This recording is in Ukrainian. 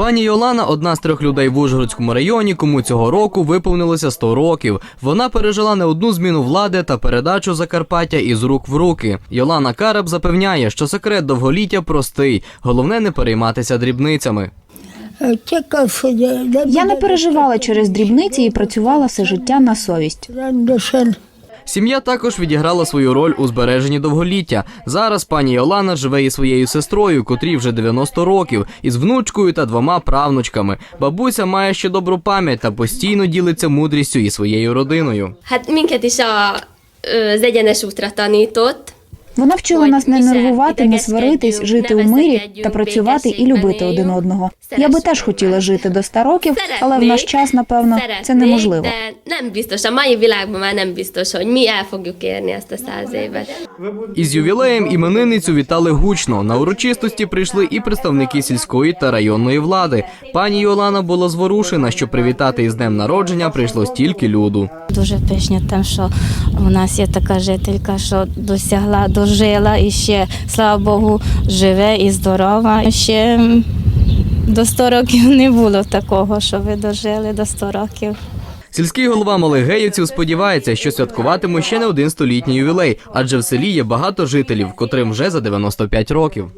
Пані Йолана одна з трьох людей в Ужгородському районі, кому цього року виповнилося 100 років. Вона пережила не одну зміну влади та передачу Закарпаття із рук в руки. Йолана Караб запевняє, що секрет довголіття простий. Головне не перейматися дрібницями. Я не переживала через дрібниці і працювала все життя на совість. Сім'я також відіграла свою роль у збереженні довголіття. Зараз пані Йолана живе із своєю сестрою, котрій вже 90 років, із внучкою та двома правнучками. Бабуся має ще добру пам'ять та постійно ділиться мудрістю і своєю родиною. Hát minket is a, az. Вона вчила нас не нервувати, не сваритись, жити у мирі та працювати і любити один одного. Я би теж хотіла жити до 100 років, але в наш час, напевно, це неможливо. Із ювілеєм іменинницю вітали гучно. На урочистості прийшли і представники сільської та районної влади. Пані Йолана була зворушена, що привітати із днем народження прийшло стільки люду. Дуже пишні тим, що у нас є така жителька, що досягла, жила і ще, слава Богу, живе і здорова. Ще до 100 років не було такого, що ви дожили до 100 років. Сільський голова Малигеївців сподівається, що святкуватимуть ще не один столітній ювілей, адже в селі є багато жителів, котрим вже за 95 років.